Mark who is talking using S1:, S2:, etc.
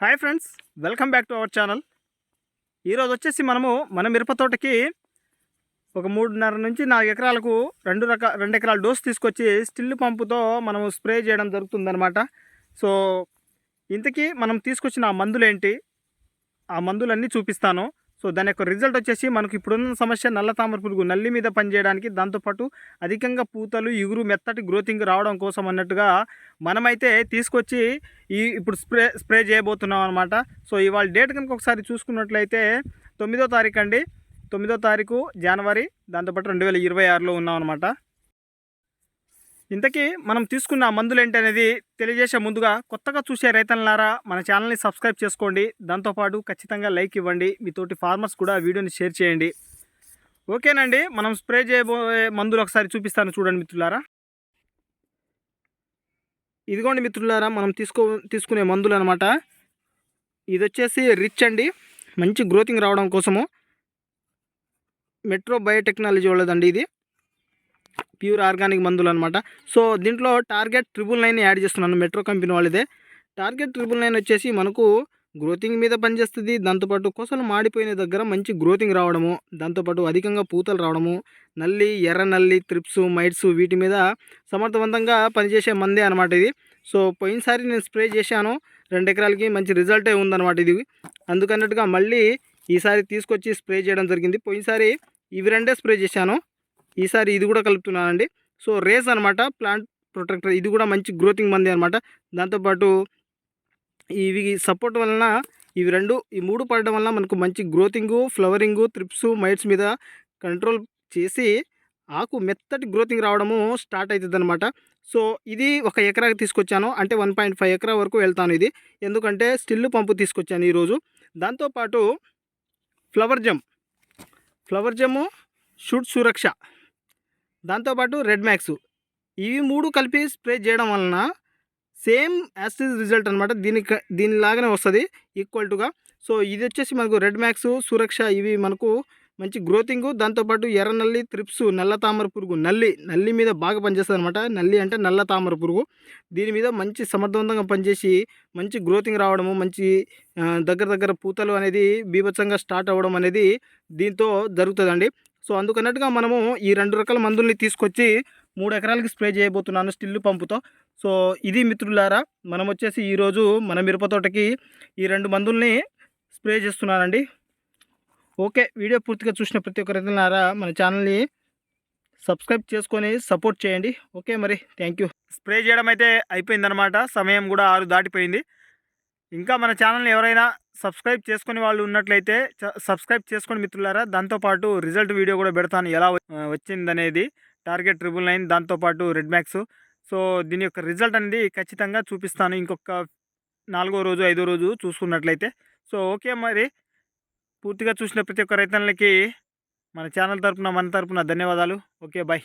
S1: Hi friends welcome back to our channel. ఈరోజు వచ్చేసి మనము మన మిరప తోటకి ఒక మూడున్నర నుంచి నాలుగు ఎకరాలకు రెండు రకాల రెండు ఎకరాల డోస్ తీసుకొచ్చి స్టిల్ పంపుతో మనము స్ప్రే చేయడం జరుగుతుందనమాట సో ఇంతకీ మనం తీసుకొచ్చిన ఆ మందులు ఏంటి ఆ మందులన్నీ చూపిస్తాను. సో దాని యొక్క రిజల్ట్ వచ్చేసి మనకు ఇప్పుడున్న సమస్య నల్ల తామర పురుగు నల్లి మీద పనిచేయడానికి దాంతోపాటు అధికంగా పూతలు ఇగురు మెత్తటి గ్రోతింగ్ రావడం కోసం అన్నట్టుగా మనమైతే తీసుకొచ్చి ఈ ఇప్పుడు స్ప్రే స్ప్రే చేయబోతున్నాం అనమాట సో ఇవాళ డేట్ కనుక ఒకసారి చూసుకున్నట్లయితే తొమ్మిదో తారీఖు అండి. తొమ్మిదో తారీఖు జనవరి దాంతోపాటు రెండు వేల ఇరవై ఆరులో ఉన్నాం అనమాట ఇంతకీ మనం తీసుకున్న మందులు ఏంటి అనేది తెలియజేసే ముందుగా కొత్తగా చూసే రైతన్నలారా మన ఛానల్ని సబ్స్క్రైబ్ చేసుకోండి. దాంతోపాటు ఖచ్చితంగా లైక్ ఇవ్వండి. మీతోటి ఫార్మర్స్ కూడా వీడియోని షేర్ చేయండి. ఓకేనండి మనం స్ప్రే చేయబోయే మందులు ఒకసారి చూపిస్తాను చూడండి మిత్రులారా. ఇదిగోండి మిత్రులారా మనం తీసుకో తీసుకునే మందులు అనమాట ఇది వచ్చేసి రిచ్ అండి. మంచి గ్రోతింగ్ రావడం కోసము. మెట్రో బయోటెక్నాలజీ వాళ్ళదండి ఇది. ప్యూర్ ఆర్గానిక్ మందులు అనమాట సో దీంట్లో టార్గెట్ ట్రిపుల్ నైన్ యాడ్ చేస్తున్నాను మెట్రో కంపెనీ వాళ్ళదే. టార్గెట్ ట్రిపుల్ నైన్ వచ్చేసి మనకు గ్రోతింగ్ మీద పనిచేస్తుంది. దాంతోపాటు కొసలు మాడిపోయిన దగ్గర మంచి గ్రోతింగ్ రావడము దాంతోపాటు అధికంగా పూతలు రావడము నల్లి ఎర్ర నల్లి త్రిప్స్ మైట్స్ వీటి మీద సమర్థవంతంగా పనిచేసే మందే అనమాట ఇది. సో పోయినసారి నేను స్ప్రే చేశాను. రెండు ఎకరాలకి మంచి రిజల్టే ఉందన్నమాట ఇది. అందుకన్నట్టుగా మళ్ళీ ఈసారి తీసుకొచ్చి స్ప్రే చేయడం జరిగింది. పోయినసారి ఇవి రెండే స్ప్రే చేశాను. ఈసారి ఇది కూడా కలుపుతున్నానండి. సో రేస్ అనమాట ప్లాంట్ ప్రొటెక్టర్ ఇది కూడా మంచి గ్రోతింగ్ మంది అనమాట దాంతోపాటు ఇవి సపోర్ట్ వలన ఇవి రెండు ఈ మూడు పడడం వలన మనకు మంచి గ్రోతింగు ఫ్లవరింగు త్రిప్స్ మైట్స్ మీద కంట్రోల్ చేసి ఆకు మెత్తటి గ్రోతింగ్ రావడము స్టార్ట్ అవుతుంది అనమాట సో ఇది ఒక ఎకరాకి తీసుకొచ్చాను. అంటే వన్ పాయింట్ ఫైవ్ ఎకరా వరకు వెళ్తాను ఇది. ఎందుకంటే స్టిల్ పంపు తీసుకొచ్చాను ఈరోజు. దాంతోపాటు ఫ్లవర్ జమ్ ఫ్లవర్ జమ్ము షూట్ సురక్ష దాంతోపాటు రెడ్ మ్యాక్స్ ఇవి మూడు కలిపి స్ప్రే చేయడం వలన సేమ్ యాసిస్ రిజల్ట్ అనమాట దీనికి దీనిలాగానే వస్తుంది ఈక్వల్ టుగా సో ఇది వచ్చేసి మనకు రెడ్ మ్యాక్స్ సురక్ష ఇవి మనకు మంచి గ్రోతింగ్ దాంతోపాటు ఎర్ర నల్లి త్రిప్స్ నల్ల తామర పురుగు నల్లి నల్లి మీద బాగా పనిచేస్తుంది అనమాట నల్లి అంటే నల్ల తామర పురుగు. దీని మీద మంచి సమర్థవంతంగా పనిచేసి మంచి గ్రోతింగ్ రావడము మంచి దగ్గర దగ్గర పూతలు అనేది బీభత్సంగా స్టార్ట్ అవ్వడం అనేది దీంతో జరుగుతుందండి. సో అందుకన్నట్టుగా మనము ఈ రెండు రకాల మందుల్ని తీసుకొచ్చి మూడు ఎకరాలకి స్ప్రే చేయబోతున్నాను స్టిల్ పంపుతో. సో ఇది మిత్రులారా మనం వచ్చేసి ఈరోజు మన మిరప తోటకి ఈ రెండు మందుల్ని స్ప్రే చేస్తున్నానండి. ఓకే వీడియో పూర్తిగా చూసిన ప్రతి ఒక్క మన ఛానల్ని సబ్స్క్రైబ్ చేసుకొని సపోర్ట్ చేయండి. ఓకే మరి థ్యాంక్ యూ. స్ప్రే చేయడం అయితే అయిపోయిందనమాట సమయం కూడా ఆరు దాటిపోయింది. ఇంకా మన ఛానల్ని ఎవరైనా సబ్స్క్రైబ్ చేసుకునే వాళ్ళు ఉన్నట్లయితే సబ్స్క్రైబ్ చేసుకొని మిత్రులారా దాంతోపాటు రిజల్ట్ వీడియో కూడా పెడతాను. ఎలా వచ్చిందనేది టార్గెట్ ట్రిపుల్ నైన్ దాంతోపాటు రెడ్ మ్యాక్స్. సో దీని యొక్క రిజల్ట్ అనేది ఖచ్చితంగా చూపిస్తాను. ఇంకొక నాలుగో రోజు ఐదో రోజు చూసుకున్నట్లయితే. సో ఓకే మరి. పూర్తిగా చూసిన ప్రతి ఒక్క రైతన్నలకి మన ఛానల్ తరపున మన తరపున ధన్యవాదాలు. Okay bye.